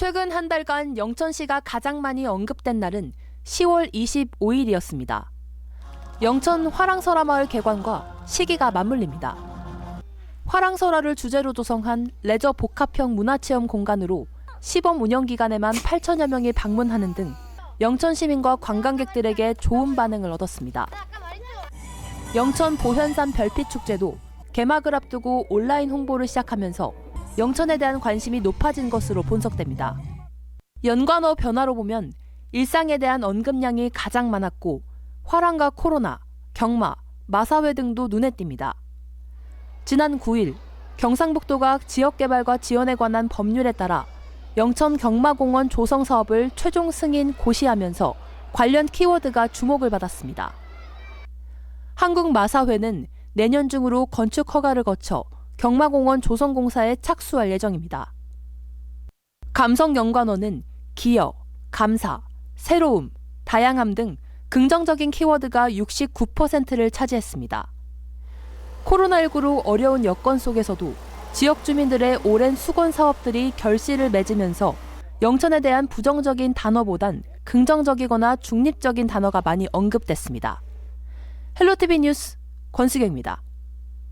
최근 한 달간 영천시가 가장 많이 언급된 날은 10월 25일이었습니다. 영천 화랑설화 마을 개관과 시기가 맞물립니다. 화랑설화를 주제로 조성한 레저 복합형 문화체험 공간으로 시범 운영 기간에만 8천여 명이 방문하는 등 영천 시민과 관광객들에게 좋은 반응을 얻었습니다. 영천 보현산 별빛 축제도 개막을 앞두고 온라인 홍보를 시작하면서 영천에 대한 관심이 높아진 것으로 분석됩니다. 연관어 변화로 보면 일상에 대한 언급량이 가장 많았고 화랑과 코로나, 경마, 마사회 등도 눈에 띕니다. 지난 9일 경상북도가 지역개발과 지원에 관한 법률에 따라 영천 경마공원 조성 사업을 최종 승인 고시하면서 관련 키워드가 주목을 받았습니다. 한국마사회는 내년 중으로 건축 허가를 거쳐 경마공원 조성공사에 착수할 예정입니다. 감성 연관어는 기여, 감사, 새로움, 다양함 등 긍정적인 키워드가 69%를 차지했습니다. 코로나19로 어려운 여건 속에서도 지역 주민들의 오랜 수건 사업들이 결실을 맺으면서 영천에 대한 부정적인 단어보단 긍정적이거나 중립적인 단어가 많이 언급됐습니다. 헬로티비 뉴스 권수경입니다.